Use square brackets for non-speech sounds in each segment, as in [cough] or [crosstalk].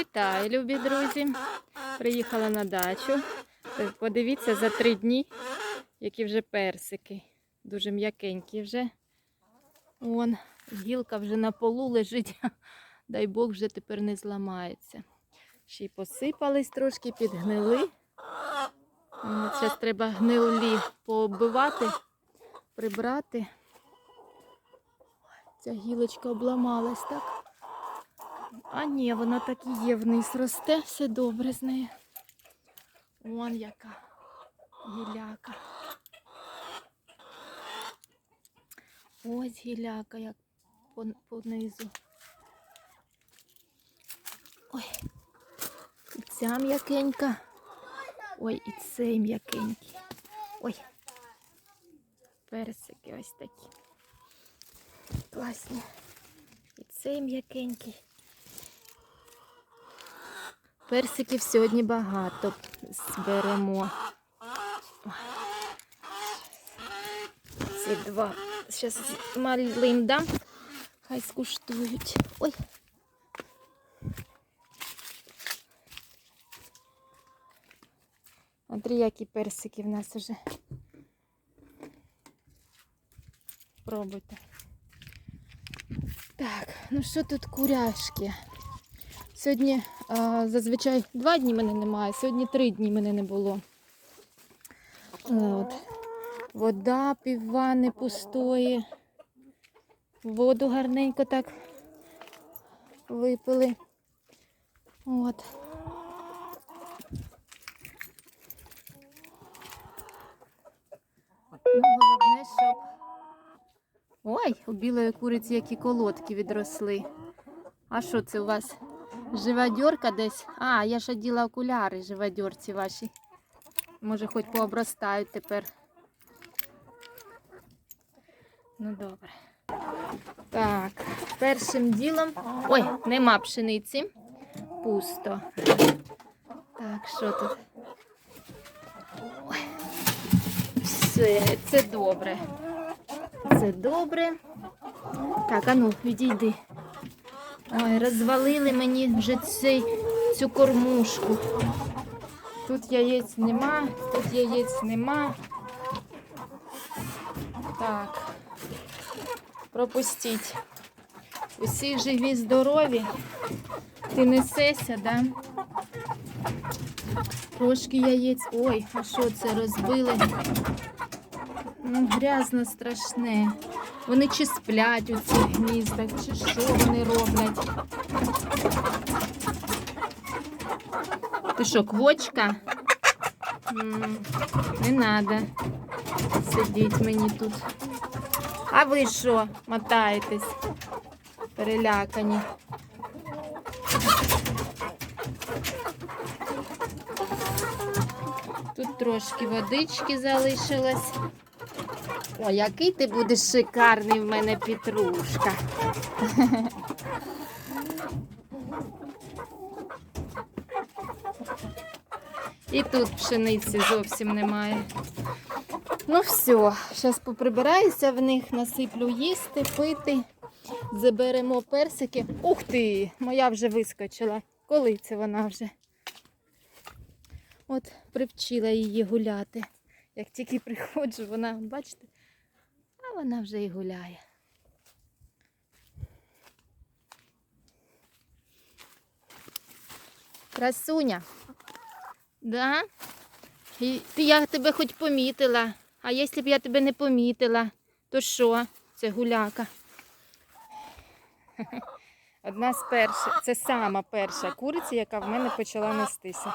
Вітаю, любі друзі! Приїхала на дачу. Е, Подивіться за три дні, які вже персики. Дуже м'якенькі вже. Вон, гілка вже на полу лежить. [laughs] Дай Бог вже тепер не зламається. Ще й посипались трошки, підгнили. Зараз треба гнилі пооббивати, прибрати. Ця гілочка обламалась, так? А ні, вона так і є вниз росте, все добре з нею. Вон яка гіляка. Ось гіляка, як по- понизу. Ой, і ця м'якенька. Ой, і цей м'якенький. Ой. Персики ось такі. Класні. І цей м'якенький. Персиків сьогодні багато зберемо. Ці два. Зараз малим дам. Хай скуштують. Ой. Андрій, які персики в нас вже. Пробуйте. Так, ну що тут куряшки? Сьогодні а, зазвичай два дні мене немає, сьогодні три дні мене не було. От. Вода, піввани пустої. Воду гарненько так випили. От. Ну, головне, щоб. Ой, у білої куриці які колодки відросли. А що це у вас? Живодьорка десь? А, я ж оділа окуляри живодьорці ваші. Може, хоч пообростають тепер. Ну добре. Так, першим ділом. Ой, нема пшениці. Пусто. Так, що тут? Ой. Все, це добре. Це добре. Так, а ну, відійди. Ой, розвалили мені вже цей, цю кормушку. Тут яєць нема, тут яєць нема. Так. Пропустіть. Усі живі, здорові. Ти несешся, да? Трошки яєць. Ой, а що це розбили? Ну, грязно страшне. Вони чи сплять у цих гніздах, чи що вони роблять. Ти що, квочка? Не треба сидіть мені тут. А ви що, мотаєтесь? Перелякані. Тут трошки водички залишилось. О, який ти будеш шикарний в мене петрушка. І тут пшениці зовсім немає. Ну все, зараз поприбираюся в них, насиплю їсти, пити. Заберемо персики. Ух ти! Моя вже вискочила. Коли це вона вже? От привчила її гуляти. Як тільки приходжу, вона, бачите, вона вже і гуляє. Красуня. Да? І ти, я тебе хоч помітила. А якщо б я тебе не помітила, то що? Це гуляка. [laughs] Одна з перших, це сама перша куриця, яка в мене почала нестися.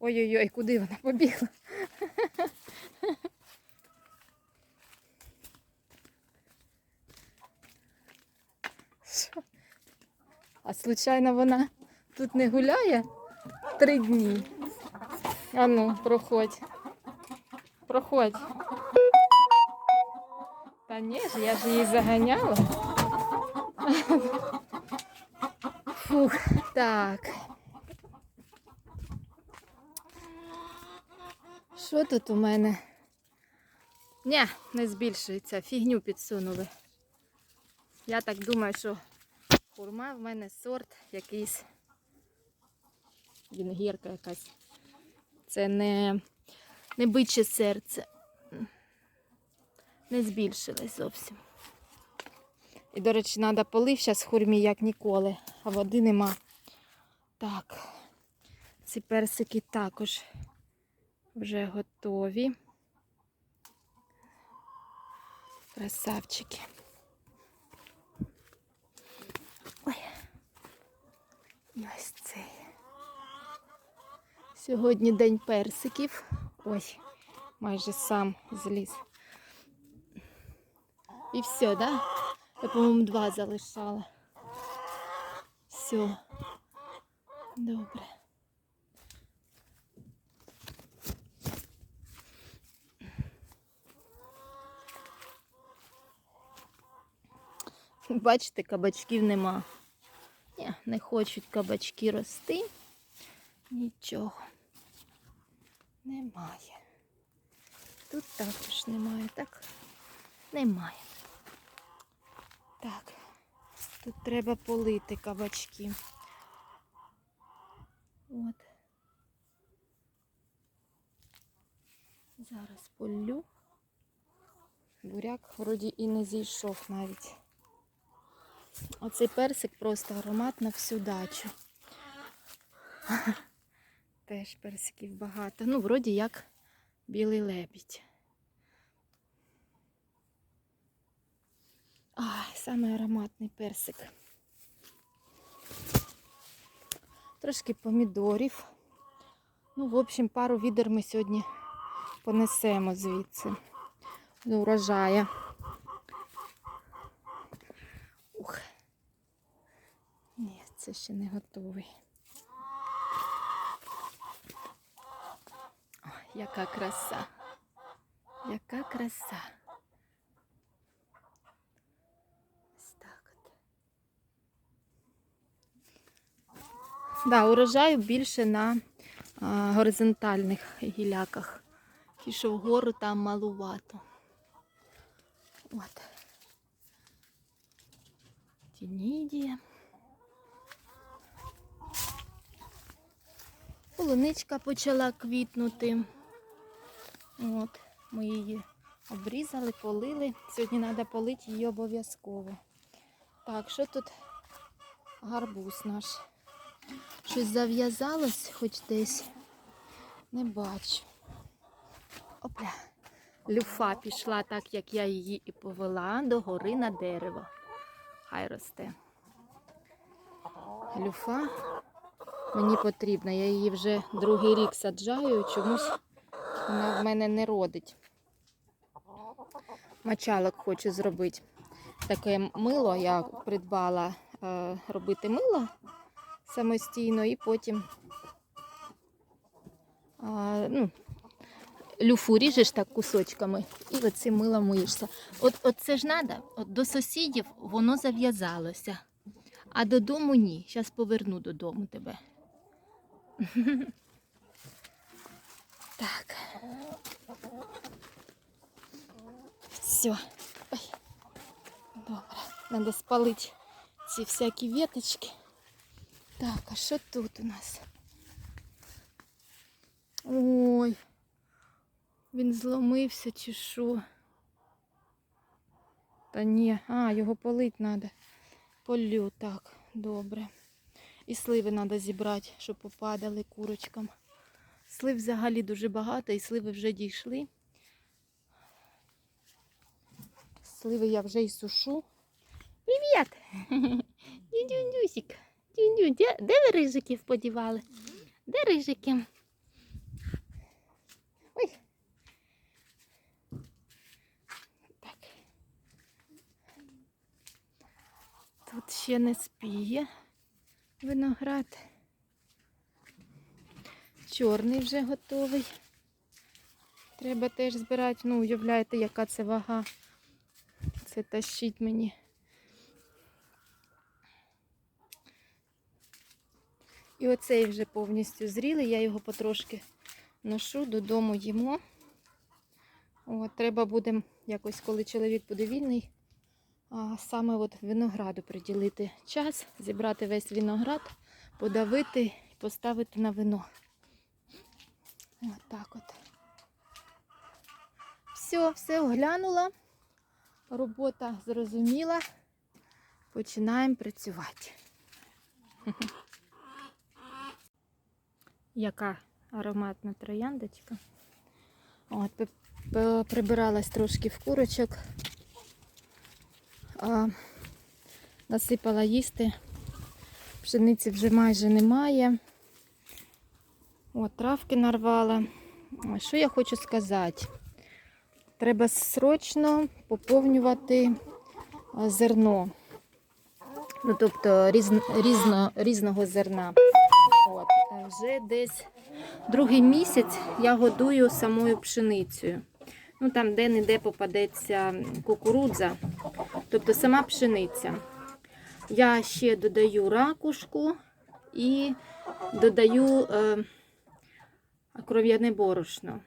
Ой-ой-ой, куди вона побігла? [laughs] А вона тут не гуляє три дні. Ану, проходь. Проходь. Та ні ж, я ж її заганяла. Фух, так. Що тут у мене? Ні, не збільшується, фігню підсунули. Я так думаю, що хурма в мене сорт якийсь вінгірка якась. Це не, не биче серце. Не збільшилось зовсім. І, до речі, треба полив зараз хурмі, як ніколи, а води нема. Так, ці персики також вже готові. Красавчики. І ось цей. Сьогодні день персиків. Ой, майже сам зліз. І все, да? Я, по-моєму, два залишала. Все. Добре. Бачите, кабачків нема. Ні, не хочуть кабачки рости. Нічого. Немає. Тут також немає, так? Немає. Так. Тут треба полити кабачки. От. Зараз полю. Буряк вроді і не зійшов навіть. Оцей персик просто аромат на всю дачу. [laughs] Теж персиків багато. Ну, вроді як білий лебідь. Ай, саме ароматний персик. Трошки помідорів. Ну, в общем, пару відер ми сьогодні понесемо звідси. До урожая. Ух. Ні, це ще не готовий. Ой, яка краса. Яка краса. Ось так от. Да, урожаю більше на а, горизонтальних гіляках. Ті, що вгору там малувато. От. Тінідія. Полуничка почала квітнути. От, ми її обрізали, полили. Сьогодні треба полити її обов'язково. Так, що тут гарбуз наш? Щось зав'язалось хоч десь. Не бачу. Опля. Люфа пішла так, як я її і повела, до гори на дерево. Хай росте. Люфа мені потрібна. Я її вже другий рік саджаю, чомусь вона в мене не родить. Мочалок хочу зробити. Таке мило я придбала е, робити мило самостійно і потім а, ну, люфу ріжеш так кусочками і оцим милом миєшся. От, от це ж треба, от до сусідів воно зав'язалося, а додому ні. Зараз поверну додому тебе. [laughs] Так. Все. Ой. Добре. Надо спалити ці всякі веточки. Так, а що тут у нас? Ой, він зломився чи що? Та ні, а, його полить треба. Полю, так, добре. І сливи треба зібрати, щоб попадали курочкам. Слив взагалі дуже багато, і сливи вже дійшли. Сливи я вже і сушу. Привіт! [laughs] Дюдюндюсик. Дюдю, де, де ви рижиків подівали? Де рижики? Ой. Так. Тут ще не спіє виноград. Чорний вже готовий. Треба теж збирати. Ну, уявляєте, яка це вага. Це тащить мені. І оцей вже повністю зрілий, я його потрошки ношу, додому їмо. От, треба буде якось, коли чоловік буде вільний, саме от винограду приділити час, зібрати весь виноград, подавити, і поставити на вино. От так от. Все, все оглянула. Робота зрозуміла. Починаємо працювати. [laughs] Яка ароматна трояндочка. От, прибиралась трошки в курочок. Насипала їсти. Пшениці вже майже немає. От, травки нарвала. Що я хочу сказати? Треба срочно поповнювати зерно. Ну, тобто різн, різно, різного зерна. От, вже десь другий місяць я годую самою пшеницею. Ну, там де-не-де попадеться кукурудза, тобто сама пшениця. Я ще додаю ракушку і додаю е, кров'яне борошно.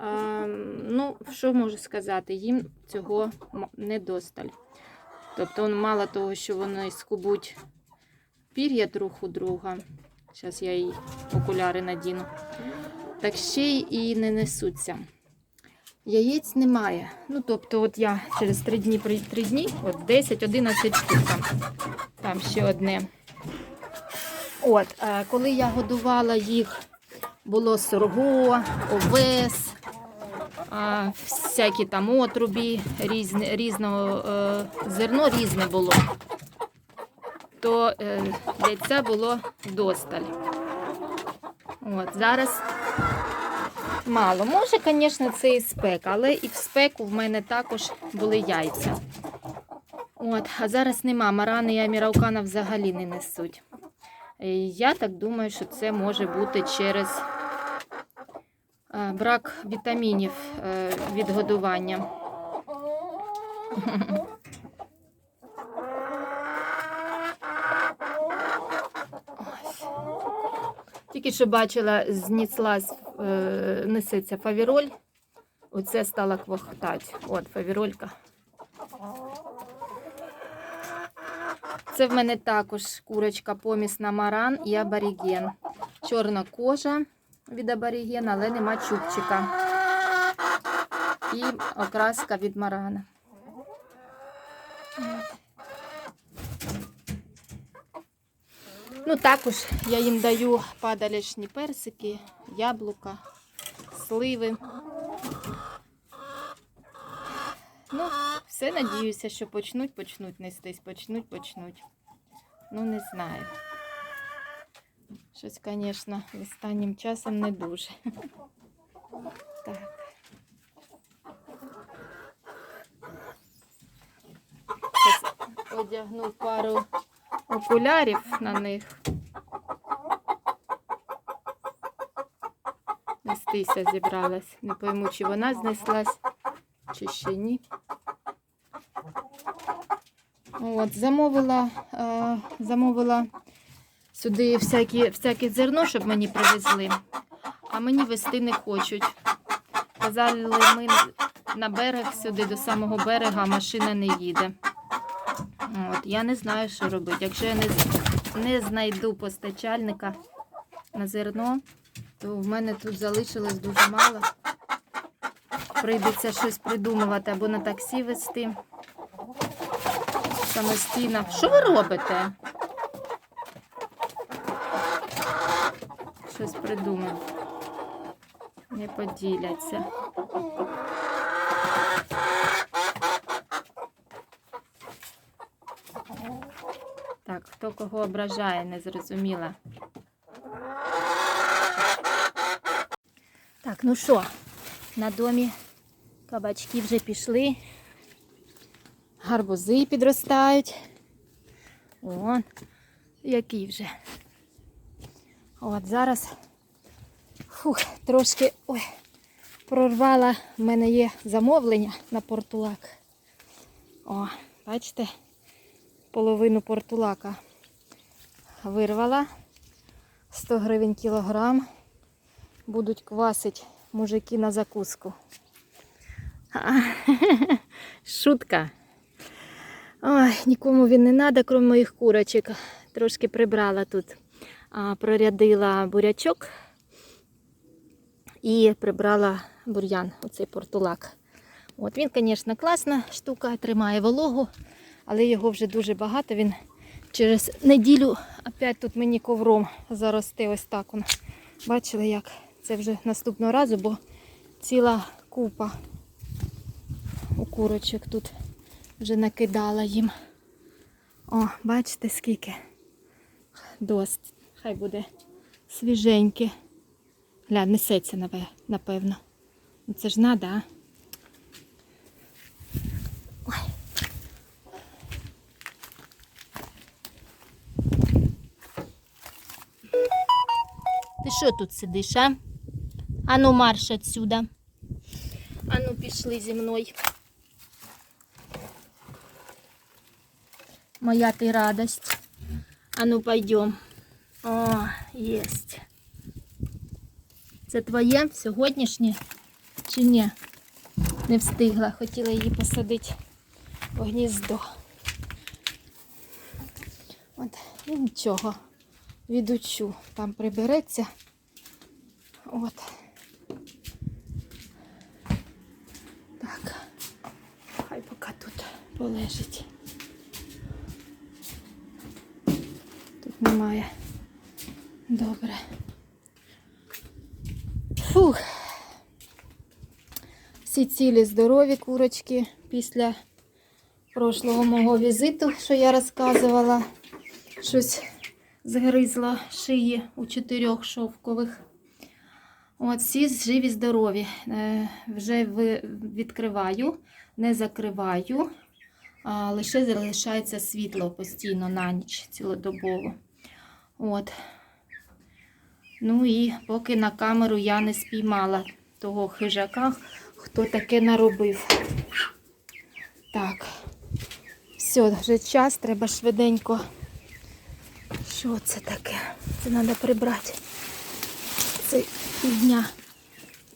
Е, ну, що можу сказати? Їм цього недосталь. Тобто, он, мало того, що вони скубуть пір'я друг друга. Зараз я їй окуляри надіну. Так ще й і не несуться. Яєць немає. Ну, тобто, от я через 3 дні, при- 3 дні, от 10-11 штук там. Там ще одне. От, е, коли я годувала їх, було сорго, овес, всякі там отрубі, різне, різного е, зерно різне було. То е, яйця було вдосталь. От, зараз мало. Може, звісно, це і спек, але і в спеку в мене також були яйця. От, а зараз нема. Марани і аміраукана взагалі не несуть. Е, Я так думаю, що це може бути через е, брак вітамінів е, від годування. Тільки що бачила, зніслась, несеться фавіроль. Оце стала квохтати. От фавіролька. Це в мене також курочка помісна маран і аборіген. Чорна кожа від аборігена, але нема чубчика. І окраска від марана. Ну, також я їм даю падалячні персики, яблука, сливи. Ну, все надіюся, що почнуть, почнуть нестись, почнуть, почнуть. Ну, не знаю. Щось, звісно, останнім часом не дуже. Так. Одягну пару окулярів на них. Нестися зібралась. Не пойму, чи вона знеслась, чи ще ні. От, замовила, е, замовила сюди всякі, всяке зерно, щоб мені привезли, а мені вести не хочуть. Казали, ми на берег сюди, до самого берега, машина не їде. От, я не знаю, що робити. Якщо я не, не знайду постачальника на зерно, то в мене тут залишилось дуже мало. Прийдеться щось придумувати або на таксі вести самостійно. Що ви робите? Щось придумав. Не поділяться. Так, хто кого ображає, не зрозуміла. Так, ну що, на домі кабачки вже пішли. Гарбузи підростають. О, які вже. От зараз фух, трошки ой, прорвала. В мене є замовлення на портулак. О, бачите, половину портулака вирвала. 100 гривень кілограм. Будуть квасити мужики на закуску. [laughs] Шутка. Ой, нікому він не треба, крім моїх курочок. Трошки прибрала тут. прорядила бурячок і прибрала бур'ян, оцей портулак. От він, звісно, класна штука, тримає вологу, але його вже дуже багато. Він через неділю опять тут мені ковром заросте ось так. Он. Бачили, як це вже наступного разу, бо ціла купа у курочок тут вже накидала їм. О, бачите, скільки? Досить. Хай буде свіженьке. Гля, несеться, напевно. Ну, Це ж надо, а? Ти що тут сидиш, а? Ану марш отсюда. Ану пішли зі мною. Моя ти радость. Ану пойдем. О, єсть. Це твоє сьогоднішнє чи ні? Не встигла, хотіла її посадити в гніздо. От, і нічого. Відучу. Там прибереться. От. Так. Хай поки тут полежить. Тут немає. Добре. Фух. Всі цілі здорові курочки після прошлого мого візиту, що я розказувала. Щось згризла шиї у чотирьох шовкових. От, всі живі, здорові. Е, вже відкриваю, не закриваю, а лише залишається світло постійно на ніч цілодобово. От. Ну і поки на камеру я не спіймала того хижака, хто таке наробив. Так, все, вже час, треба швиденько. Що це таке? Це треба прибрати. Це фігня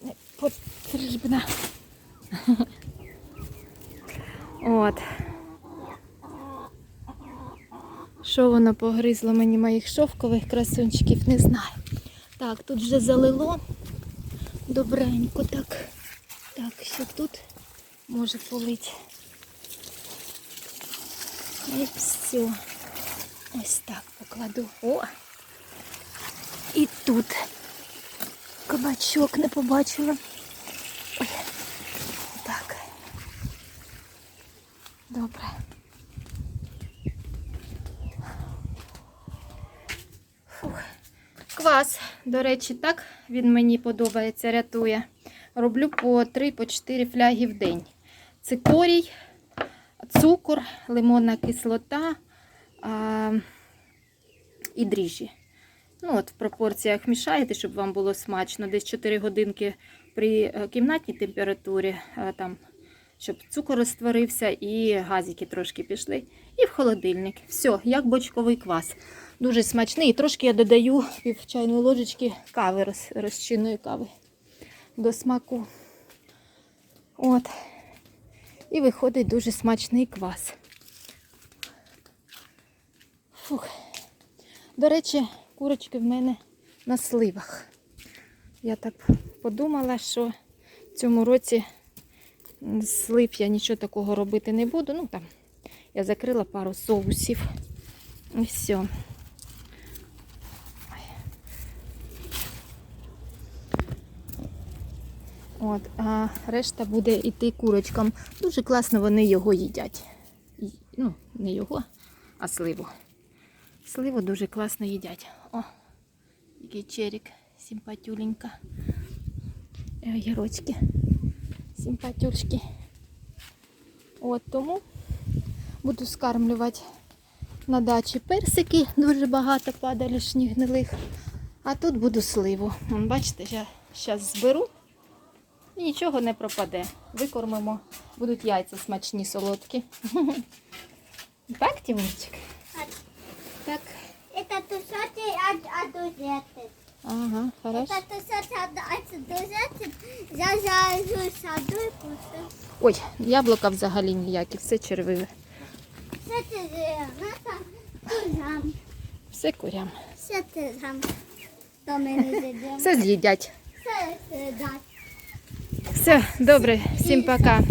не потрібна. От. Що воно погризло мені моїх шовкових красунчиків, не знаю. Так, тут вже залило добренько так. Так, що тут може полить. І все. Ось так покладу. О! І тут кабачок не побачила. Ой. Так. Добре. Фух. Квас, до речі, так він мені подобається, рятує. Роблю по 3-4 фляги в день. Цикорій, цукор, лимонна кислота а, і дріжджі. Ну, от в пропорціях мішаєте, щоб вам було смачно. Десь 4 годинки при е, кімнатній температурі, е, там, щоб цукор розтворився і газики трошки пішли. І в холодильник. Все, як бочковий квас. Дуже смачний. І трошки я додаю пів чайної ложечки кави, роз, розчинної кави до смаку. От. І виходить дуже смачний квас. Фух. До речі, курочки в мене на сливах. Я так подумала, що в цьому році слив я нічого такого робити не буду. Ну там я закрила пару соусів. І все. От, а решта буде йти курочкам. Дуже класно вони його їдять. Ну, не його, а сливу. Сливу дуже класно їдять. О, який черік, симпатюленька. І огірочки. Симпатюшки. От тому буду скармлювати на дачі персики. Дуже багато падалішніх гнилих. А тут буду сливу. Бачите, я зараз зберу і нічого не пропаде. Викормимо. Будуть яйця смачні, солодкі. [laughs] Так, Тимурчик? Так. Это тусати от одузети. Ага, хорошо. Это тусати от одузети. Зазажу саду і пусту. Ой, яблука взагалі ніякі, все червиве. Це ти наса тузам. Все курям. Ти там до мене. Все з'їдять. Все, е, дай. Все, добре, всім пока.